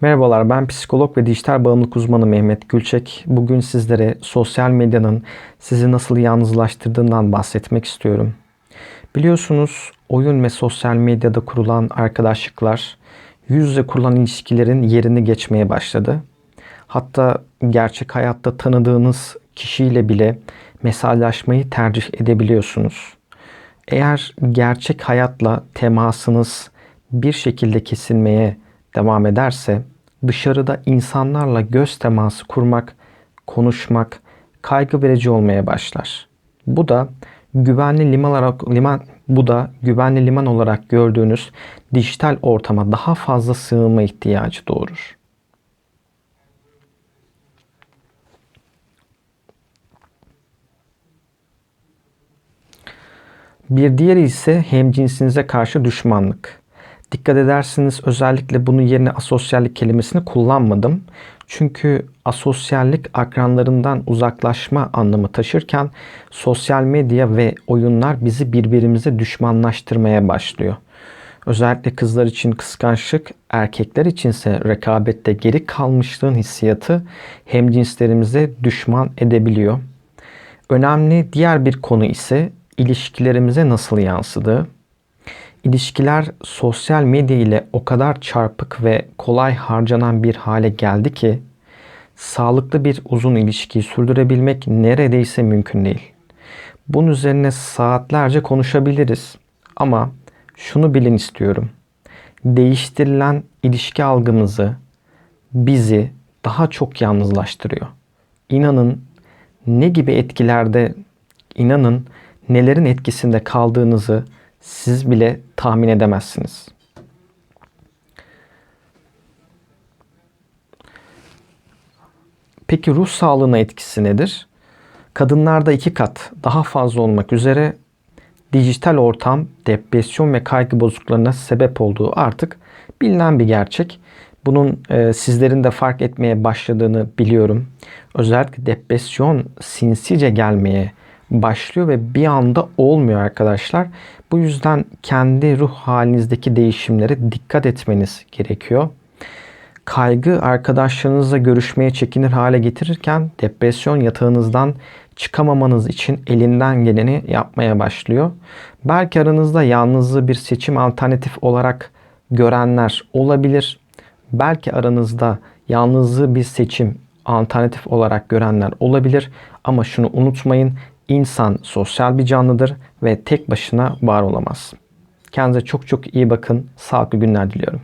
Merhabalar ben psikolog ve dijital bağımlılık uzmanı Mehmet Gülçek. Bugün sizlere sosyal medyanın sizi nasıl yalnızlaştırdığından bahsetmek istiyorum. Biliyorsunuz oyun ve sosyal medyada kurulan arkadaşlıklar yüz yüze kurulan ilişkilerin yerini geçmeye başladı. Hatta gerçek hayatta tanıdığınız kişiyle bile mesajlaşmayı tercih edebiliyorsunuz. Eğer gerçek hayatla temasınız bir şekilde kesilmeye devam ederse dışarıda insanlarla göz teması kurmak, konuşmak kaygı verici olmaya başlar. Bu da güvenli liman olarak liman bu da güvenli liman olarak gördüğünüz dijital ortama daha fazla sığınma ihtiyacı doğurur. Bir diğeri ise hemcinsinize karşı düşmanlık. Dikkat edersiniz özellikle bunun yerine asosyallik kelimesini kullanmadım. Çünkü asosyallik akranlarından uzaklaşma anlamı taşırken sosyal medya ve oyunlar bizi birbirimize düşmanlaştırmaya başlıyor. Özellikle kızlar için kıskançlık, erkekler içinse rekabette geri kalmışlığın hissiyatı hem cinslerimize düşman edebiliyor. Önemli diğer bir konu ise ilişkilerimize nasıl yansıdığı. İlişkiler sosyal medya ile o kadar çarpık ve kolay harcanan bir hale geldi ki sağlıklı bir uzun ilişkiyi sürdürebilmek neredeyse mümkün değil. Bunun üzerine saatlerce konuşabiliriz. Ama şunu bilin istiyorum. Değiştirilen ilişki algımızı bizi daha çok yalnızlaştırıyor. İnanın ne gibi etkilerde inanın nelerin etkisinde kaldığınızı siz bile tahmin edemezsiniz. Peki ruh sağlığına etkisi nedir? Kadınlarda iki kat daha fazla olmak üzere dijital ortam depresyon ve kaygı bozukluklarına sebep olduğu artık bilinen bir gerçek. Bunun e, sizlerin de fark etmeye başladığını biliyorum. Özellikle depresyon sinsice gelmeye başlıyor ve bir anda olmuyor arkadaşlar. Bu yüzden kendi ruh halinizdeki değişimlere dikkat etmeniz gerekiyor. Kaygı arkadaşlarınızla görüşmeye çekinir hale getirirken depresyon yatağınızdan çıkamamanız için elinden geleni yapmaya başlıyor. Belki aranızda yalnızlığı bir seçim alternatif olarak görenler olabilir. Belki aranızda yalnızlığı bir seçim alternatif olarak görenler olabilir. Ama şunu unutmayın İnsan sosyal bir canlıdır ve tek başına var olamaz. Kendinize çok çok iyi bakın. Sağlıklı günler diliyorum.